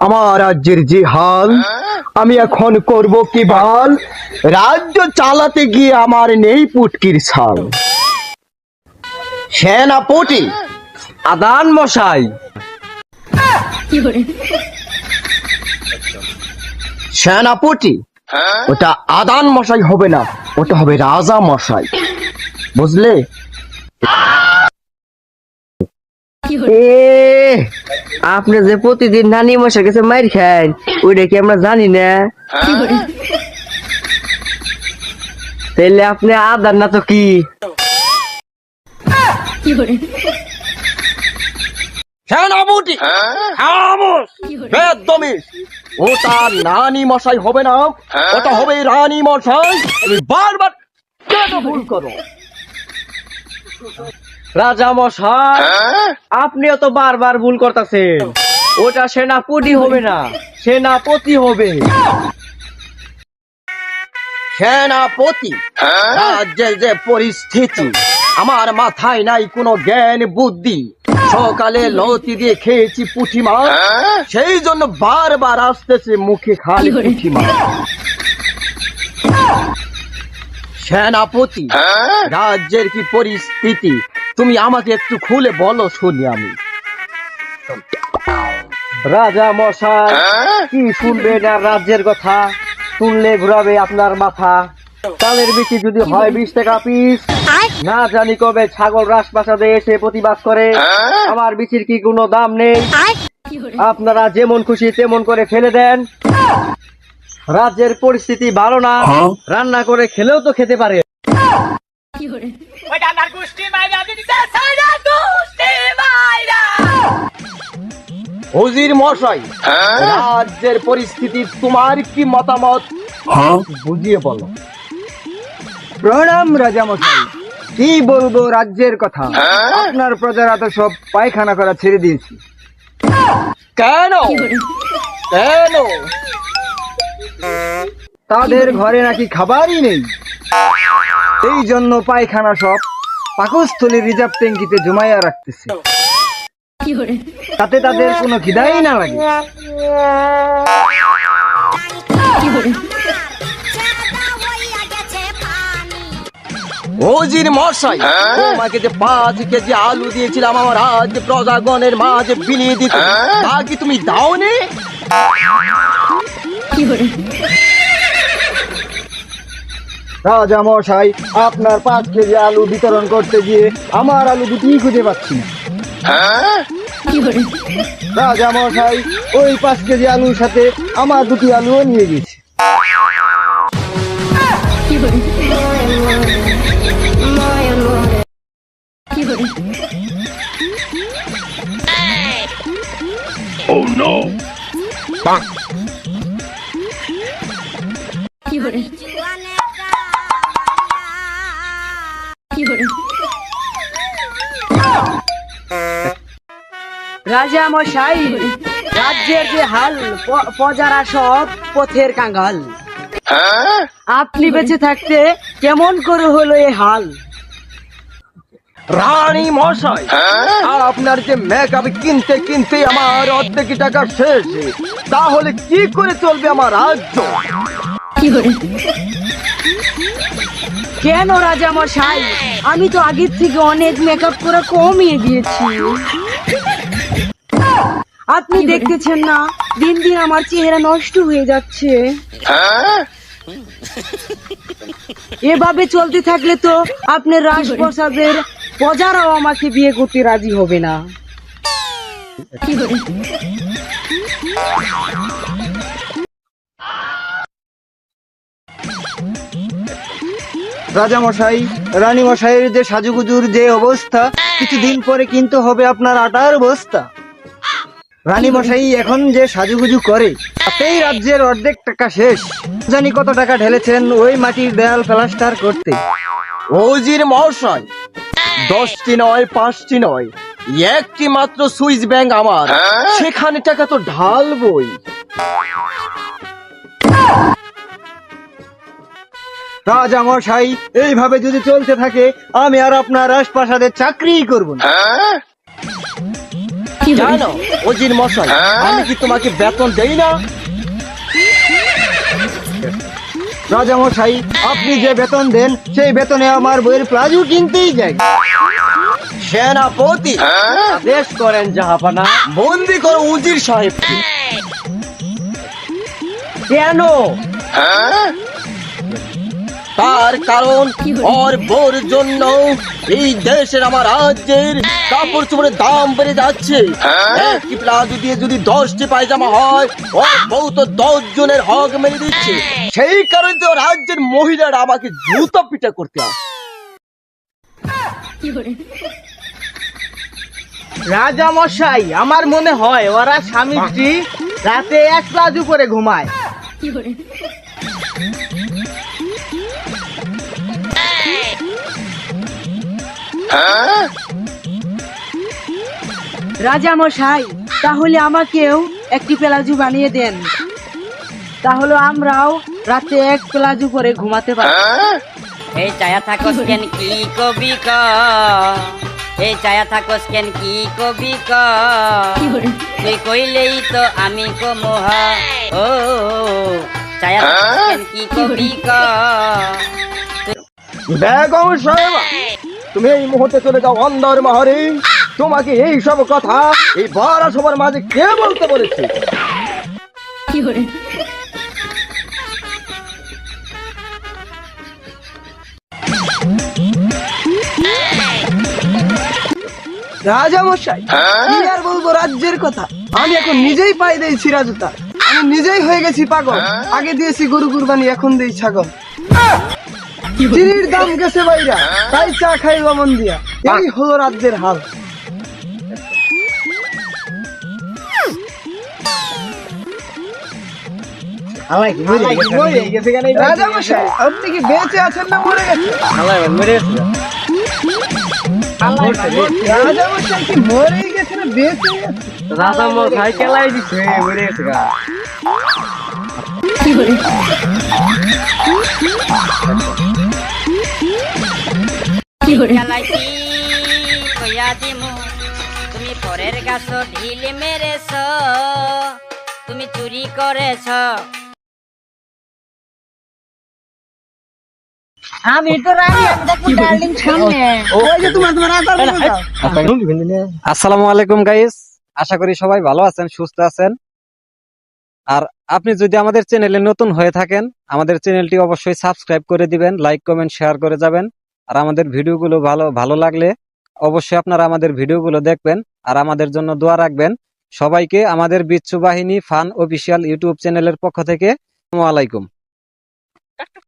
আমার রাজ্যের যে হাল আমি এখন করব কি ভালো রাজ্য চালাতে গিয়ে আমার নেই পুটকির ছাল। সেনাপতি আদান মশাই। সেনাপতি হ্যাঁ? ওটা আদান মশাই হবে না ওটা হবে রাজা মশাই। বুঝলে? আপনি যে প্রতিদিন নানি মশাই কাছে মাইর খাই ওইটা কি আমরা জানি না? তাহলে আপনি আদান না তো কি? সেনাপতি হামস বেদমিস ওটা নানি মশাই হবে না? ওটা হবে রানী মশাই। তুমি বারবার কেন ভুল করো? রাজা মশাই আপনিও তো বারবার ভুল করতেছেন। ওটা সেনাপতি হবে না সেনাপতি হবে। সেনাপতি রাজ্যের যে পরিস্থিতি আমার মাথায় নাই কোনো জ্ঞান বুদ্ধি। সকালে লতি দিয়ে খেয়েছি পুঁটি মাছ। সেই জন্য বারবার আসতেছে মুখে খালি? পুঁটি মাছ। সেনাপতি রাজ্যের কি পরিস্থিতি? তুমি আমাকে একটু খুলে বলো শুনি আমি। রাজা মশাই কি শুনবে না রাজ্যের কথা? শুনলে ঘুরাবে আপনার মাথা। তালের বিচি যদি হয় বিশ টাকা পিস না জানি কবে ছাগল রাজপ্রাসাদে এসে প্রতিবাদ করে। আমার বিচির কি কোনো দাম নেই? আপনারা যেমন খুশি তেমন করে ফেলে দেন। রাজ্যের পরিস্থিতি ভালো না হ্যাঁ? রান্না করে খেলেও তো খেতে পারে। হুজির মশাই রাজ্যের পরিস্থিতি তোমার কি মতামত? হ্যাঁ? বুঝিয়ে বলো। প্রণাম রাজা মশাই কি বলব রাজ্যের কথা? আপনার প্রজারা তো সব পায়খানা করা ছেড়ে দিয়েছি। কেন? কেন? তাদের ঘরে নাকি খাবারই নেই। এই জন্য পায়খানা সব পাকস্থলী রিজার্ভ ট্যাঙ্কিতে জমাইয়া রাখতেছে। তাতে তাদের কোনো খিদাই না লাগে। ওজির মশাই হ্যাঁ? তোমাকে যে পাঁচ কেজি আলু দিয়েছিলাম আমার আজ প্রজাগণের মাঝে বিলিয়ে দিতে হ্যাঁ? তা কি তুমি দাওনি? রাজা মশাই আপনার পাঁচ কেজি আলু বিতরণ করতে গিয়ে আমার আলু দুটি খুঁজে পাচ্ছি হ্যাঁ? রাজা মশাই ওই পাঁচ কেজি আলুর সাথে আমার দুটি আলুও নিয়ে গেছি Oh no! রাজা মশাই রাজ্যের যে হাল প্রজারা সব পথের কাঙ্গাল। হ্যাঁ? আপনি বেঁচে থাকতে কেমন করে হলো এ হাল? রানী মশাই, আপনার যে মেকআপ কিনতে কিনতে আমার অর্ধেক টাকা শেষ। তাহলে কি করে চলবে আমার রাজ্য? কেন রাজা মশাই? আমি তো আগের থেকে অনেক মেকআপ করা কমিয়ে দিয়েছি। আপনি দেখতেছেন না, দিন দিন আমার চেহারা নষ্ট হয়ে যাচ্ছে। এভাবে চলতে থাকলে তো আপনার রাজপ্রসাদের প্রজারাও আমাকে বিয়ে করতে রাজি হবে না। 有人，রাজা মশাই রানী মশাইয়ের যে সাজুগুজুর যে অবস্থা কিছুদিন পরে কিন্তু হবে আপনার আটার বস্তা। রানী মশাই এখন যে সাজুগুজু করে তাতেই রাজ্যের অর্ধেক টাকা শেষ। জানি কত টাকা ঢেলেছেন ওই মাটির দেয়াল প্লাস্টার করতে। হুজির মশাই দশটি নয় পাঁচটি নয়। একটি মাত্র সুইস ব্যাংক আমার। সেখানে টাকা তো ঢালবই। রাজা মশাই এইভাবে যদি চলতে থাকে আমি আর আপনার রাজপ্রাসাদের চাকরিই করব না। জানো ওজির মশাই আমি কি তোমাকে বেতন দেই না? রাজা মশাই আপনি যে বেতন দেন, সেই বেতনে আমার বইয়ের প্লাজু কিনতেই যাই। সেনাপতি বেশ করেন জাহাপানা, বন্দি করো উজির সাহেব কেন? তার কারণ ওর বোর জন্য এই দেশের আমার রাজ্যের কাপড় চোপড়ের দাম বেড়ে যাচ্ছে। একটি প্লাজো দিয়ে যদি দশটি পায়জামা হয় ওর বউ তো দশ জনের হক মেরে দিচ্ছে। সেই কারণে তো রাজ্যের মহিলারা আমাকে জুতো পিটা করতে আসে। রাজা মশাই আমার মনে হয় ওরা স্বামী রাতে এক প্লাজু করে ঘুমায়। কি বলে? রাজা মশাই তাহলে আমাকেও একটি পেলাজু বানিয়ে দেন। তাহলে আমরাও রাতে এক পেলাজু করে ঘুমাতে পারি এই চায়া থাকোস কেন কি কবি ক? এই চায়া থাকোস কেন কি কবি ক? তুই কইলেই তো আমি কমোহা। ও চায়া থাকোস কেন কি কবি ক? বেগম সাহেবা তুমি এই মুহূর্তে চলে যাও অন্দর মহরে। তোমাকে এই সব কথা এই বারা সবার মাঝে কে বলতে বলেছে? কি রাজা মশাই কি আর বলব রাজ্যের কথা? আমি এখন নিজেই পাই দিয়েছি রাজুতা। আমি নিজেই হয়ে গেছি পাগল। আগে দিয়েছি গরু কুরবানি এখন দিই ছাগল। চিনির দাম গেছে বাইরা। তাই চা খাইবা মন দিয়া। এই হলো রাজ্যের হাল। রাজা আপনি কি বেঁচে আছেন না মরে গেছেন? মশাই কি মরে গেছে না বেঁচে আছে রাজা মশাই কেলাই দিচ্ছে মরে গেছে তুমি পরের গাছ ঢিল মেরেছ তুমি চুরি করেছ। আসসালামু আলাইকুম গাইস আশা করি সবাই ভালো আছেন, সুস্থ আছেন আর আপনি যদি আমাদের চ্যানেলে নতুন হয়ে থাকেন, আমাদের চ্যানেলটি অবশ্যই সাবস্ক্রাইব করে দিবেন লাইক কমেন্ট শেয়ার করে যাবেন আর আমাদের ভিডিওগুলো ভালো ভালো লাগলে অবশ্যই আপনারা আমাদের ভিডিওগুলো দেখবেন আর আমাদের জন্য দোয়া রাখবেন। সবাইকে আমাদের বিচ্ছু বাহিনী ফান অফিসিয়াল ইউটিউব চ্যানেলের পক্ষ থেকে আসসালামু আলাইকুম।